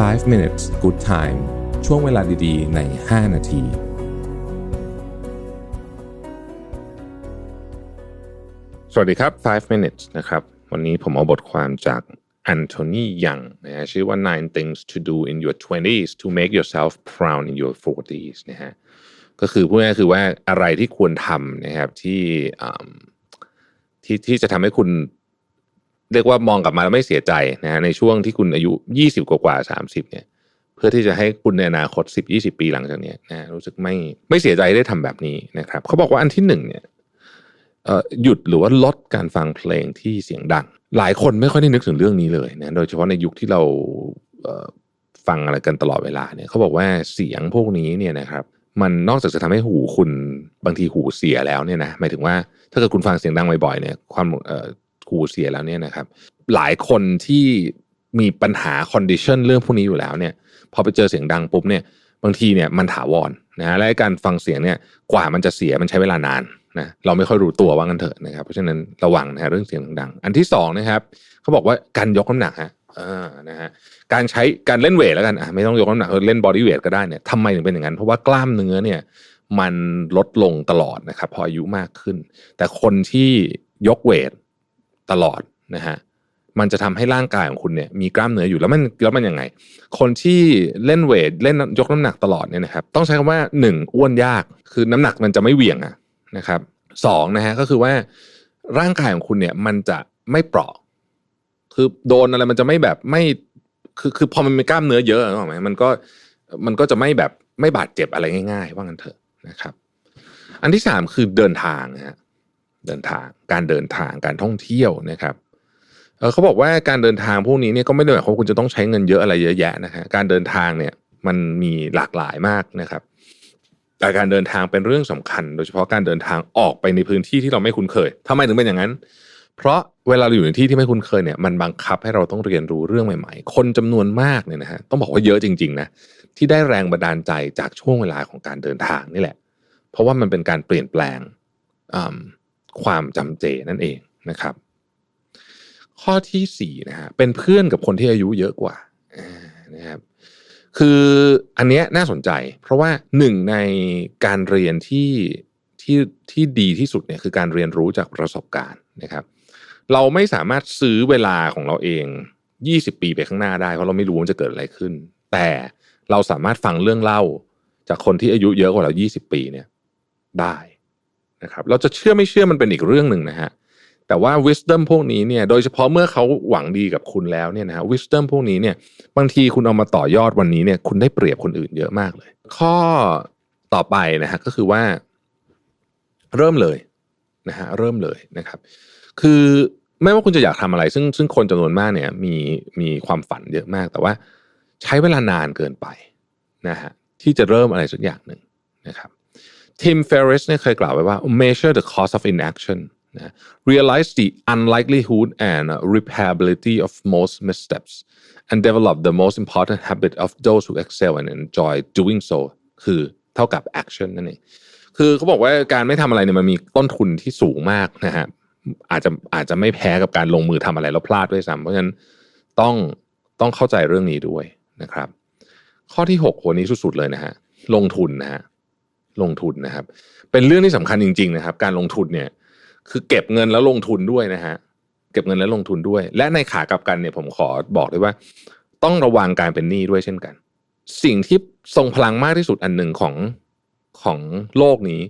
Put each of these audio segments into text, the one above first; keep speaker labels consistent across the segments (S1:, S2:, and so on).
S1: 5 minutes good time ช่วงเวลาดีๆ ใน 5 นาทีสวัสดีครับ 5 minutes นะครับ วันนี้ผมเอาบทความจากแอนโทนียังนะฮะชื่อว่า nine things to do in your 20s to make yourself proud in your 40s นะฮะ ก็คือพูดง่ายๆคือว่าอะไรที่ควรทำนะครับที่ที่ที่จะทำให้คุณ เรียกว่ามองกลับมาแล้วไม่เสียใจนะฮะในช่วงที่คุณอายุ 20 กว่ากว่าๆ30เนี่ยเพื่อที่จะให้คุณในอนาคต 10 20 ปีหลังจากนี้นะฮะรู้สึกไม่ไม่เสียใจได้ทำแบบนี้นะครับเขาบอกว่าอันที่หนึ่งเนี่ยเอ่อหยุดหรือว่าลดการฟังเพลงที่เสียงดัง หลายคนไม่ค่อยได้นึกถึงเรื่องนี้เลยนะโดยเฉพาะในยุคที่เราฟังอะไรกันตลอดเวลาเนี่ยเขาบอกว่าเสียงพวกนี้เนี่ยนะครับมันนอกจากจะทำให้หูคุณบางทีหูเสียแล้วเนี่ยนะหมายถึงว่าถ้าเกิดคุณฟังเสียงดังบ่อยๆเนี่ยความ เอ่อหูเสียแล้วเนี่ยนะครับ หลายคนที่มีปัญหาคอนดิชันเรื่องพวกนี้อยู่แล้วเนี่ยพอไปเจอเสียงดังปุ๊บเนี่ยบางทีเนี่ยมันถาวรนะฮะและการฟังเสียงเนี่ยกว่ามันจะเสียมันใช้เวลานานนะเราไม่ค่อยรู้ตัวว่างันเถอะนะครับเพราะฉะนั้นระวังนะเรื่องเสียงดังๆอันที่สองนะครับเขาบอกว่าการยกน้ำหนักฮะนะฮะการใช้การเล่นเวทแล้วกันอะไม่ต้องยกน้ำหนักเออเล่นบอดี้เวทก็ได้เนี่ยทำไมถึงเป็นอย่างนั้น เพราะว่ากล้ามเนื้อเนี่ยมันลดลงตลอดนะครับพออายุมากขึ้น แต่คนที่ยกเวท ตลอดนะฮะมันจะทำให้ร่างกายของคุณเนี่ยมีกล้ามเนื้ออยู่แล้วมันแล้วมันยังไง คนที่เล่นเวทเล่นยกน้ำหนักตลอดเนี่ยนะครับต้องใช้คำว่าหนึ่งอ้วนยากคือน้ำหนักมันจะไม่เหวี่ยงอะนะครับสองนะฮะก็คือว่าร่างกายของคุณเนี่ยมันจะไม่เปราะ คือโดนอะไรมันจะไม่แบบไม่คือคือพอมันมีกล้ามเนื้อเยอะนึกอไหมมันก็มันก็จะไม่แบบไม่บาดเจ็บอะไรง่าย ๆ ว่างั้นเถอะนะครับ อันที่สามคือเดินทางนะฮะ เดินทาง การเดินทางการท่องเที่ยวนะครับเเขาบอกว่าการเดินทางพวกนี้เนี่ยก็ไม่ได้หมายความว่าคุณจะต้องใช้เงินเยอะอะไรเยอะแยะนะฮะการเดินทางเนี่ยมันมีหลากหลายมากนะครับแต่การเดินทางเป็นเรื่องสำคัญ โดยเฉพาะการเดินทางออกไปในพื้นที่ที่เราไม่คุ้นเคยทำไมถึงเป็นอย่างนั้น เพราะเวลาเราอยู่ในที่ที่ไม่คุ้นเคยเนี่ยมันบังคับให้เราต้องเรียนรู้เรื่องใหม่ๆ คนจำนวนมากเนี่ยนะฮะต้องบอกว่าเยอะจริงๆนะที่ได้แรงบันดาลใจจากช่วงเวลาของการเดินทางนี่แหละ เพราะว่ามันเป็นการเปลี่ยนแปลงอืม ความจำเจนั่นเองนะครับ ข้อที่สี่นะฮะเป็นเพื่อนกับคนที่อายุเยอะกว่านะครับคืออันเนี้ยน่าสนใจ เพราะว่าหนึ่งในการเรียนที่ที่ที่ดีที่สุดเนี่ยคือการเรียนรู้จากประสบการณ์นะครับ เราไม่สามารถซื้อเวลาของเราเอง 20 ปีไปข้างหน้าได้เพราะเราไม่รู้ว่าจะเกิดอะไรขึ้น แต่เราสามารถฟังเรื่องเล่าจากคนที่อายุเยอะกว่าเรา 20 ปีเนี่ยได้ นะครับเราจะเชื่อไม่เชื่อมันเป็นอีกเรื่องหนึ่งนะฮะแต่ว่า wisdom พวกนี้เนี่ยโดยเฉพาะเมื่อเขาหวังดีกับคุณแล้วเนี่ยนะฮะ wisdom พวกนี้เนี่ยบางทีคุณเอามาต่อยอดวันนี้เนี่ยคุณได้เปรียบคนอื่นเยอะมากเลย ข้อต่อไปนะฮะก็คือว่า เริ่มเลยนะฮะเริ่มเลยนะครับ คือไม่ว่าคุณจะอยากทำอะไร ซึ่งซึ่งคนจำนวนมากเนี่ยมีมีความฝันเยอะมาก แต่ว่าใช้เวลานานเกินไปนะฮะที่จะเริ่มอะไรสักอย่างหนึ่งนะครับ Tim Ferriss เนี่ยเคยกล่าวไว้ว่า measure the cost of inaction นะ realize the unlikelihood and repairability of most missteps and develop the most important habit of those who excel and enjoy doing so คือเท่ากับ action นั่นเองคือเขาบอกว่าการไม่ทำอะไรเนี่ยมันมีต้นทุนที่สูงมากนะฮะอาจจะอาจจะไม่แพ้กับการลงมือทำอะไรแล้วพลาดด้วยซ้ำเพราะฉะนั้นต้องต้องเข้าใจเรื่องนี้ด้วยนะครับ ข้อที่หกหัวนี้สุดๆเลยนะฮะลงทุนนะฮะ ลงทุนนะครับ เป็นเรื่องที่สำคัญจริง ๆ นะครับ การลงทุนเนี่ย คือเก็บเงินแล้วลงทุนด้วยนะฮะเก็บเงินแล้วลงทุนด้วย และในขากลับกันเนี่ยผมขอบอกเลยว่า ต้องระวังการเป็นหนี้ด้วยเช่นกัน สิ่งที่ทรงพลังมากที่สุดอันหนึ่งของของโลกนี้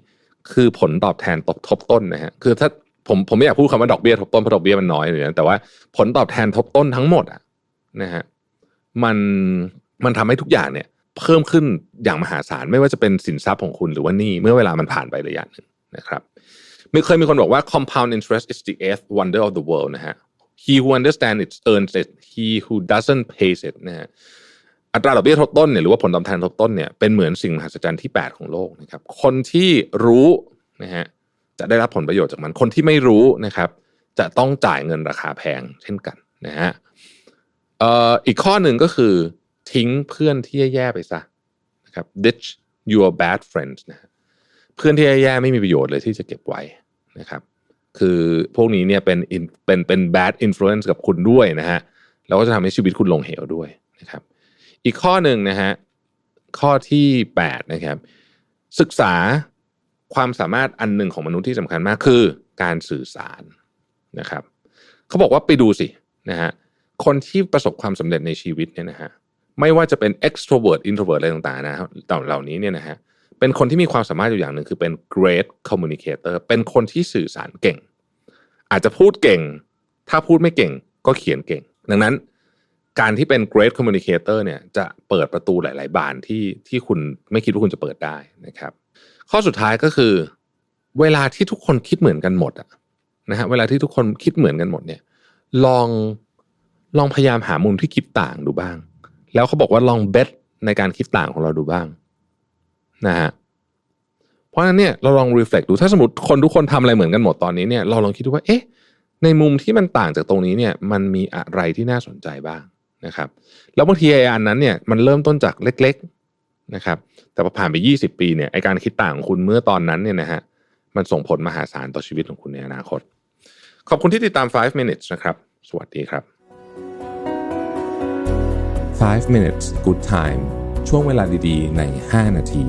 S1: คือผลตอบแทนตกทบต้นนะฮะคือถ้าผมผมไม่อยากพูดคำว่าดอกเบี้ยทบต้นเพราะดอกเบี้ยมันน้อยเลยนะแต่ว่าผลตอบแทนทบต้นทั้งหมดอะนะฮะมันมันทำให้ทุกอย่างเนี่ย เพิ่มขึ้นอย่างมหาศาลไม่ว่าจะเป็นสินทรัพย์ของคุณหรือว่านี้เมื่อเวลามันผ่านไประยะหนึ่งนะครับมีเคยมีคนบอกว่า compound interest is the eighth wonder of the world นะฮะ he who understands it earns it he who doesn't pays it นะฮะอัตราดอกเบี้ยทบต้นเนี่ยหรือว่าผลตอบแทนทบต้นเนี่ยเป็นเหมือนสิ่งมหัศจรรย์ที่ 8 ของโลกนะครับคนที่รู้นะฮะจะได้รับผลประโยชน์จากมันคนที่ไม่รู้นะครับ จะต้องจ่ายเงินราคาแพงเช่นกันนะฮะอีกข้อหนึ่งก็คือ ทิ้งเพื่อนที่แย่ๆไปซะนะครับ ditch your bad friends นะฮะเพื่อนที่แย่ๆไม่มีประโยชน์เลยที่จะเก็บไว้นะครับคือพวกนี้เนี่ยเป็น in- เป็นเป็น bad influence กับคุณด้วยนะฮะแล้วก็จะทำให้ชีวิตคุณลงเหวด้วยนะครับ อีกข้อหนึ่งนะฮะข้อที่8นะครับศึกษาความสามารถอันหนึ่งของมนุษย์ที่สำคัญมากคือการสื่อสารนะครับเขาบอกว่าไปดูสินะฮะคนที่ประสบความสำเร็จในชีวิตเนี่ยนะฮะ ไม่ว่าจะเป็น extrovert introvert อะไรต่างๆนะครับเหล่านี้เนี่ยนะฮะเป็นคนที่มีความสามารถอยู่อย่างหนึ่งคือเป็น great communicator เป็นคนที่สื่อสารเก่ง อาจจะพูดเก่ง ถ้าพูดไม่เก่งก็เขียนเก่ง ดังนั้นการที่เป็น great communicator เนี่ยจะเปิดประตูหลาย ๆ บานที่ที่คุณไม่คิดว่าคุณจะเปิดได้นะครับ ข้อสุดท้ายก็คือ เวลาที่ทุกคนคิดเหมือนกันหมดอะนะฮะเวลาที่ทุกคนคิดเหมือนกันหมดเนี่ย ลองลองพยายามหามุมที่คิดต่างดูบ้าง แล้วเขาบอกว่าลองเบสในการคิดต่างของเราดูบ้างนะฮะเพราะฉะนั้นเนี่ยเราลอง reflect ดูถ้าสมมติคนทุกคนทำอะไรเหมือนกันหมดตอนนี้เนี่ยเราลองคิดดูว่าเอ๊ะในมุมที่มันต่างจากตรงนี้เนี่ยมันมีอะไรที่น่าสนใจบ้างนะครับ แล้วบางทีไอ้อันนั้นเนี่ยมันเริ่มต้นจากเล็ก ๆนะครับ แต่พอผ่านไป 20 ปีเนี่ยไอการคิดต่างของคุณเมื่อตอนนั้นเนี่ยนะฮะมันส่งผลมหาศาลต่อชีวิตของคุณในอนาคต ขอบคุณที่ติดตาม 5 minutes นะครับ สวัสดีครับ
S2: 5 minutes good time ช่วงเวลาดีๆ ใน 5 นาที